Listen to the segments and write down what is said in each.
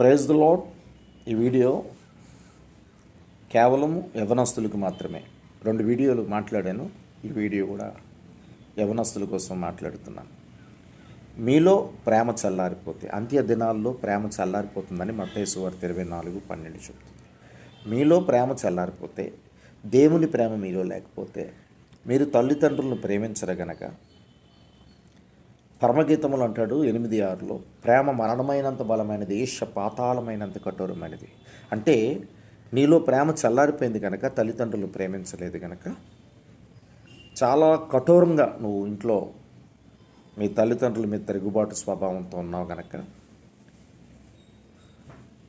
Praise the lord ఈ video కేవలం యవనస్తులకు మాత్రమే. రెండు వీడియోలు మాట్లాడాను. ఈ వీడియో కూడా యవనస్తుల కోసం మాట్లాడుతున్నాను. మీలో ప్రేమ చల్లారిపోతే అంత్య దినాల్లో ప్రేమ చల్లారిపోతుందని మతేసు వార్త ఇరవై నాలుగు పన్నెండు చెప్తుంది. మీలో ప్రేమ చల్లారిపోతే దేవుని ప్రేమ మీలో లేకపోతే మీరు తల్లిదండ్రులను ప్రేమించరు గనక పరమగీతములు అంటాడు ఎనిమిది ఆరులో ప్రేమ మరణమైనంత బలమైనది ఈర్ష పాతాళమైనంత కఠోరమైనది. అంటే నీలో ప్రేమ చల్లారిపోయింది కనుక తల్లిదండ్రులు ప్రేమించలేదు కనుక చాలా కఠోరంగా నువ్వు ఇంట్లో మీ తల్లిదండ్రుల మీద తిరుగుబాటు స్వభావంతో ఉన్నావు కనుక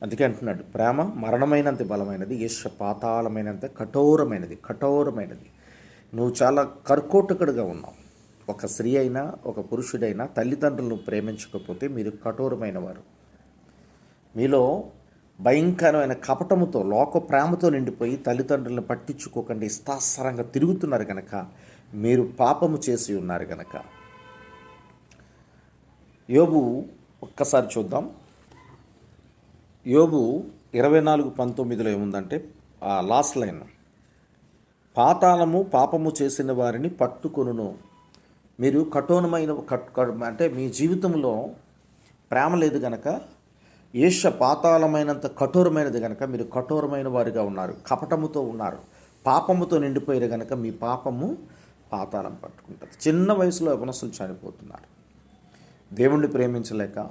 అందుకే అంటున్నాడు ప్రేమ మరణమైనంత బలమైనది ఈర్ష పాతాళమైనంత కఠోరమైనది కఠోరమైనది. నువ్వు చాలా కర్కోటకుడుగా ఉన్నావు. ఒక స్త్రీ అయినా ఒక పురుషుడైనా తల్లిదండ్రులను ప్రేమించకపోతే మీరు కఠోరమైన వారు మీలో భయంకరమైన కపటముతో లోక ప్రేమతో నిండిపోయి తల్లిదండ్రులను పట్టించుకోకుండా ఇష్టాసరంగా తిరుగుతున్నారు కనుక మీరు పాపము చేసి ఉన్నారు కనుక యోబు ఒక్కసారి చూద్దాం. యోబు ఇరవై నాలుగు పంతొమ్మిదిలో ఏముందంటే ఆ లాస్ట్ లైన్. పాతాళము పాపము చేసిన వారిని పట్టుకొనును. మీరు కఠోరమైన అంటే మీ జీవితంలో ప్రేమ లేదు గనక ఈర్ష పాతాళమైనంత కఠోరమైనది గనక మీరు కఠోరమైన వారిగా ఉన్నారు కపటముతో ఉన్నారు పాపముతో నిండిపోయారు గనక మీ పాపము పాతాళం పట్టుకుంటుంది. చిన్న వయసులో యవనస్తులు చనిపోతున్నారు. దేవుణ్ణి ప్రేమించలేక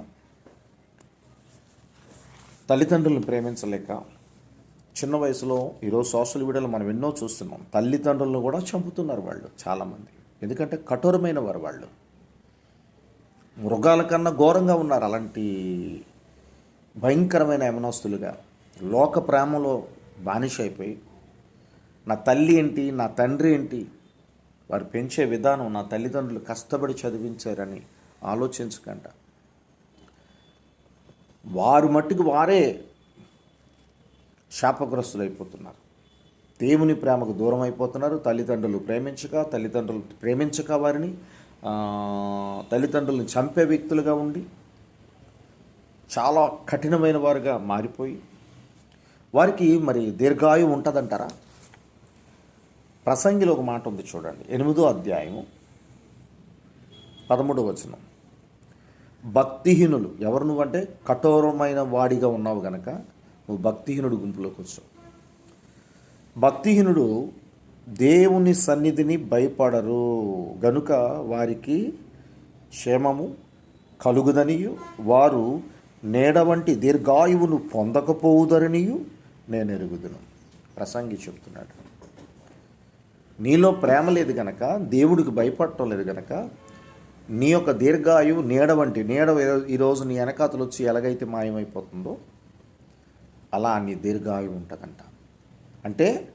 తల్లిదండ్రులను ప్రేమించలేక చిన్న వయసులో ఈరోజు సోషల్ మీడియాలో మనం ఎన్నో చూస్తున్నాం. తల్లిదండ్రులను కూడా చంపుతున్నారు వాళ్ళు చాలామంది. ఎందుకంటే కఠోరమైన వారు వాళ్ళు. మృగాల కన్నా ఘోరంగా ఉన్నారు అలాంటి భయంకరమైన యమనస్తులుగా. లోక ప్రేమలో బానిస అయిపోయి నా తల్లి ఏంటి నా తండ్రి ఏంటి వారు పెంచే విధానం నా తల్లిదండ్రులు కష్టపడి చదివించారని ఆలోచించకంట. వారు మట్టుకు వారే శాపగ్రస్తులైపోతున్నారు. దేవుని ప్రేమకు దూరం అయిపోతున్నారు తల్లిదండ్రులు ప్రేమించక తల్లిదండ్రులు ప్రేమించక వారిని తల్లిదండ్రులను చంపే వ్యక్తులుగా ఉండి చాలా కఠినమైన వారుగా మారిపోయి వారికి మరి దీర్ఘాయు ఉంటుందంటారా? ప్రసంగిలో ఒక మాట ఉంది చూడండి. ఎనిమిదో అధ్యాయము పదమూడవ వచనం. భక్తిహీనులు ఎవరు నువ్వంటే కఠోరమైన వాడిగా ఉన్నావు గనక నువ్వు భక్తిహీనుడు గుంపులోకి వచ్చావు. భక్తిహీనుడు దేవుని సన్నిధిని భయపడరు. గనుక వారికి క్షేమము కలుగుదనియు. వారు నేడ వంటి దీర్ఘాయువును పొందకపోవుదరనియు నేను ఎరుగుదును ప్రసంగి చెప్తున్నాడు. నీలో ప్రేమ లేదు గనక దేవుడికి భయపడటం లేదు గనక నీ యొక్క దీర్ఘాయువు నీడ వంటి నీడ ఈరోజు నీ వెనకాతలు వచ్చి ఎలాగైతే మాయమైపోతుందో అలా నీ దీర్ఘాయువు ఉంటుందంట. అంటే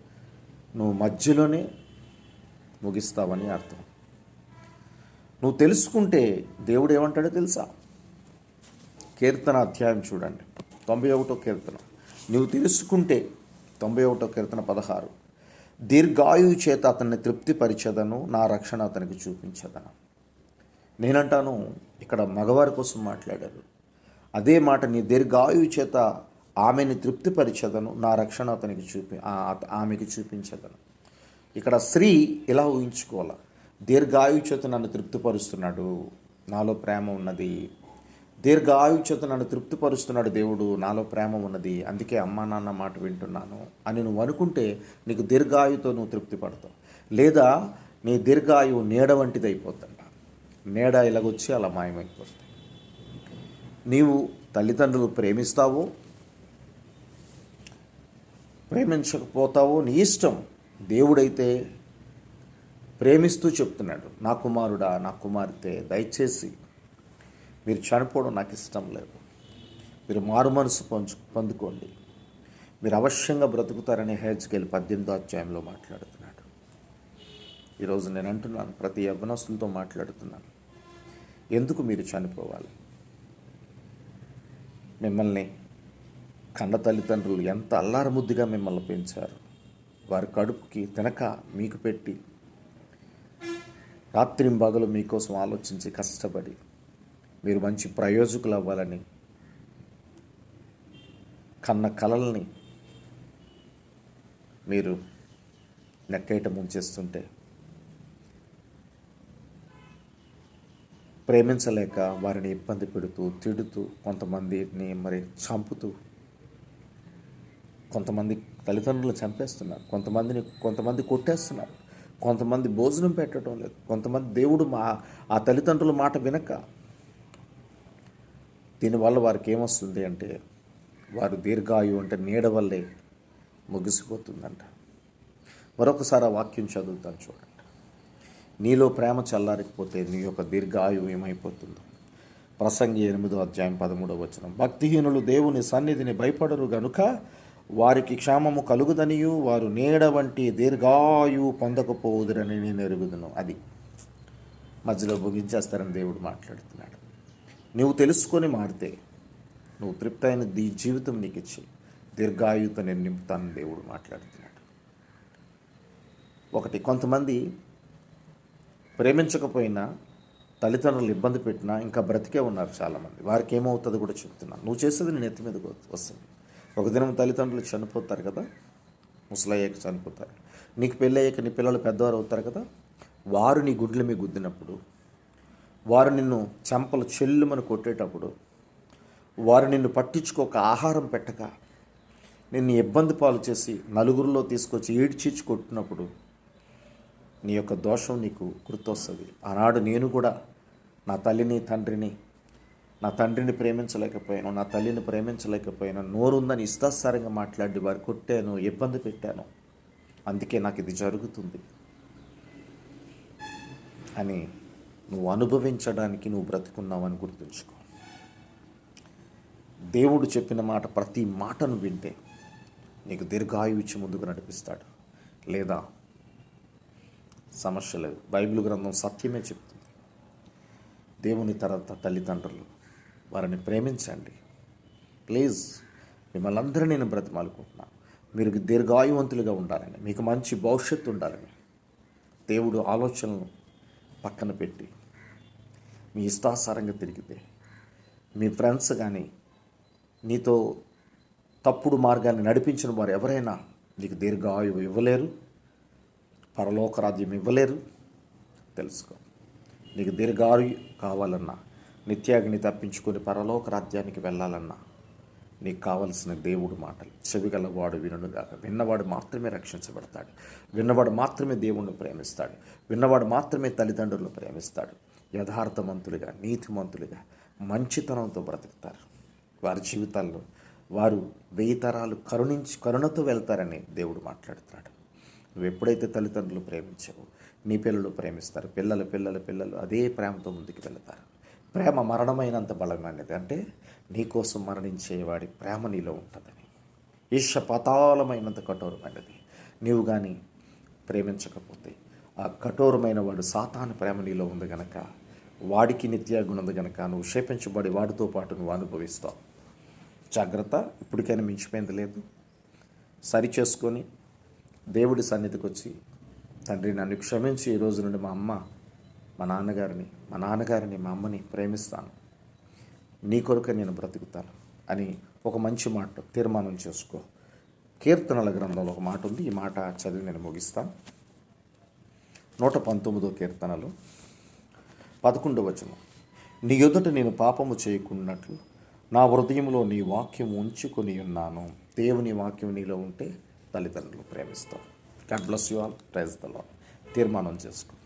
నువ్వు మధ్యలోనే ముగిస్తావని అర్థం. నువ్వు తెలుసుకుంటే దేవుడు ఏమంటాడో తెలుసా? కీర్తన అధ్యాయం చూడండి. తొంభై ఒకటో కీర్తన. నువ్వు తెలుసుకుంటే తొంభై ఒకటో కీర్తన పదహారు. దీర్ఘాయువు చేత అతన్ని తృప్తిపరిచేదను నా రక్షణ అతనికి చూపించదను. నేనంటాను ఇక్కడ మగవారి కోసం మాట్లాడారు. అదే మాట నీ దీర్ఘాయువు చేత ఆమెని తృప్తిపరిచదను. నా రక్షణ అతనికి చూపి ఆమెకి చూపించదను. ఇక్కడ స్త్రీ ఇలా ఊహించుకోవాలి? దీర్ఘాయువు చేత నన్ను తృప్తిపరుస్తున్నాడు. నాలో ప్రేమ ఉన్నది. దీర్ఘాయువు చేత నన్ను తృప్తిపరుస్తున్నాడు దేవుడు. నాలో ప్రేమ ఉన్నది. అందుకే అమ్మా నాన్న మాట వింటున్నాను అని నువ్వు అనుకుంటే నీకు దీర్ఘాయుతో నువ్వు తృప్తి పడతావు లేదా నీ దీర్ఘాయువు నీడ వంటిది అయిపోతుంట నీడ ఇలాగొచ్చి అలా మాయమైపోతుంది? నీవు తల్లిదండ్రులు ప్రేమిస్తావో ప్రేమించకపోతావో నీ ఇష్టం. దేవుడైతే ప్రేమిస్తూ చెప్తున్నాడు నా కుమారుడా నా కుమార్తె దయచేసి మీరు చనిపోవడం నాకు ఇష్టం లేదు. మీరు మారు మనసు పొంచు పొందుకోండి. మీరు అవశ్యంగా బ్రతుకుతారని హెచ్కెళ్ళి పద్దెనిమిదో అధ్యాయంలో మాట్లాడుతున్నాడు. ఈరోజు నేను అంటున్నాను ప్రతి యవ్వనస్తులతో మాట్లాడుతున్నాను. ఎందుకు మీరు చనిపోవాలి? మిమ్మల్ని కన్న తల్లిదండ్రులు ఎంత అల్లారముద్దుగా మిమ్మల్ని పెంచారు. వారి కడుపుకి తినక మీకు పెట్టి రాత్రింబగలు మీకోసం ఆలోచించి కష్టపడి మీరు మంచి ప్రయోజకులు అవ్వాలని కన్న కలల్ని మీరు నెక్కైట ముంచేస్తుంటే ప్రేమించలేక వారిని ఇబ్బంది పెడుతూ తిడుతూ కొంతమందిని మరి చంపుతూ కొంతమంది తల్లిదండ్రులు చంపేస్తున్నారు. కొంతమందిని కొంతమంది కొట్టేస్తున్నారు. కొంతమంది భోజనం పెట్టడం లేదు. కొంతమంది దేవుడు మా ఆ తల్లిదండ్రుల మాట వినక దీనివల్ల వారికి ఏమొస్తుంది అంటే వారు దీర్ఘాయు అంటే నీడ వల్లే ముగిసిపోతుందంట. మరొకసారి ఆ వాక్యం చదువుతాను చూడండి. నీలో ప్రేమ చల్లారకపోతే నీ యొక్క దీర్ఘాయువు ఏమైపోతుందో? ప్రసంగి ఎనిమిదో అధ్యాయం పదమూడవ వచనం. భక్తిహీనులు దేవుని సన్నిధిని భయపడరు గనుక వారికి క్షేమము కలుగుదనియు వారు నీడ వంటి దీర్ఘాయువు పొందకపోవుదురని నేను ఎరుగుదును. అది మధ్యలో భుగించేస్తారని దేవుడు మాట్లాడుతున్నాడు. నువ్వు తెలుసుకొని మారితే నువ్వు తృప్తైన దీ జీవితం నీకు ఇచ్చి దీర్ఘాయుత నేను నింపుతానని దేవుడు మాట్లాడుతున్నాడు. ఒకటి కొంతమంది ప్రేమించకపోయినా తల్లిదండ్రులు ఇబ్బంది పెట్టినా ఇంకా బ్రతికే ఉన్నారు చాలామంది. వారికి ఏమవుతుందో కూడా చెప్తున్నాను. నువ్వు చేసేది నేను ఎత్తి మీద వస్తుంది. ఒక దినం తల్లిదండ్రులు చనిపోతారు కదా ముసలయ్యాక చనిపోతారు. నీకు పెళ్ళయ్యాక నీ పిల్లలు పెద్దవారు అవుతారు కదా వారు నీ గుడ్ల మీద గుద్దినప్పుడు వారు నిన్ను చెంపలు చెల్లుమని కొట్టేటప్పుడు వారు నిన్ను పట్టించుకోక ఆహారం పెట్టక నిన్ను ఇబ్బంది పాలు చేసి నలుగురిలో తీసుకొచ్చి ఈడ్చిచ్చి కొట్టినప్పుడు నీ యొక్క దోషం నీకు గుర్తొస్తుంది. ఆనాడు నేను కూడా నా తల్లిని తండ్రిని నా తండ్రిని ప్రేమించలేకపోయాను నా తల్లిని ప్రేమించలేకపోయాను నోరుందని ఇష్టాసారంగా మాట్లాడి వారు కొట్టాను ఇబ్బంది పెట్టాను. అందుకే నాకు ఇది జరుగుతుంది. అని నువ్వు అనుభవించడానికి నువ్వు బ్రతుకున్నావని గుర్తుంచుకో. దేవుడు చెప్పిన మాట ప్రతి మాటను వింటే నీకు దీర్ఘాయువుచ్చి ముందుకు నడిపిస్తాడు. లేదా సమస్య లేదు. బైబిల్ గ్రంథం సత్యమే చెప్తుంది. దేవుని తర్వాత తల్లిదండ్రులు వారిని ప్రేమించండి. ప్లీజ్ మిమ్మల్ని అందరూ నేను బ్రతిమాలుకుంటున్నాను మీరు దీర్ఘాయువంతులుగా ఉండాలని మీకు మంచి భవిష్యత్తు ఉండాలని దేవుడు ఆలోచనలు పక్కన పెట్టి మీ ఇష్టాసారంగా తిరిగితే మీ ఫ్రెండ్స్ కానీ నీతో తప్పుడు మార్గాన్ని నడిపించిన వారు ఎవరైనా నీకు దీర్ఘాయువు ఇవ్వలేరు పరలోక రాజ్యం ఇవ్వలేరు. తెలుసుకో నీకు దీర్ఘాయు కావాలన్నా నిత్యాగ్ని తప్పించుకొని పరలోక రాజ్యానికి వెళ్ళాలన్నా నీకు కావలసిన దేవుడు మాటలు. చెవిగలవాడు వినుగాక విన్నవాడు మాత్రమే రక్షించబడతాడు. విన్నవాడు మాత్రమే దేవుణ్ణి ప్రేమిస్తాడు. విన్నవాడు మాత్రమే తల్లిదండ్రులను ప్రేమిస్తాడు. యథార్థమంతులుగా నీతిమంతులుగా మంచితనంతో బ్రతుకుతారు. వారి జీవితాల్లో వారు వెయ్యి తరాలు కరుణించి కరుణతో వెళ్తారని దేవుడు మాట్లాడుతున్నాడు. నువ్వు ఎప్పుడైతే తల్లిదండ్రులు ప్రేమించావో నీ పిల్లలు ప్రేమిస్తారు. పిల్లలు పిల్లలు పిల్లలు అదే ప్రేమతో ముందుకు వెళతారు. ప్రేమ మరణమైనంత బలమైనది. అంటే నీకోసం మరణించేవాడి ప్రేమ నీలో ఉంటుందని. ఈష పతాళమైనంత కఠోరమైనది. నీవు కానీ ప్రేమించకపోతే ఆ కఠోరమైన వాడు సాతాను ప్రేమ నీలో ఉంది గనక వాడికి నిత్యాగుణం ఉంది గనక నువ్వు క్షేపించబడి వాడితో పాటు నువ్వు అనుభవిస్తావు. జాగ్రత్త ఇప్పటికైనా మించిపోయింది లేదు. సరి చేసుకొని దేవుడి సన్నిధికి వచ్చి తండ్రి నన్ను క్షమించి ఈ రోజు నుండి మా అమ్మ మా నాన్నగారిని మా నాన్నగారిని మా అమ్మని ప్రేమిస్తాను. నీ కొరకు నేను బ్రతుకుతాను అని ఒక మంచి మాట తీర్మానం చేసుకో. కీర్తనల గ్రంథంలో ఒక మాట ఉంది. ఈ మాట చదివి నేను ముగిస్తాను నూట పంతొమ్మిదో కీర్తనలు పదకొండవ వచనం. నీ ఎదుట నేను పాపము చేయకున్నట్లు నా హృదయంలో నీ వాక్యం ఉంచుకొని ఉన్నాను. దేవుని వాక్యం నీలో ఉంటే తల్లిదండ్రులు ప్రేమిస్తాం. God bless you all praise the lord తీర్మానం చేసుకో.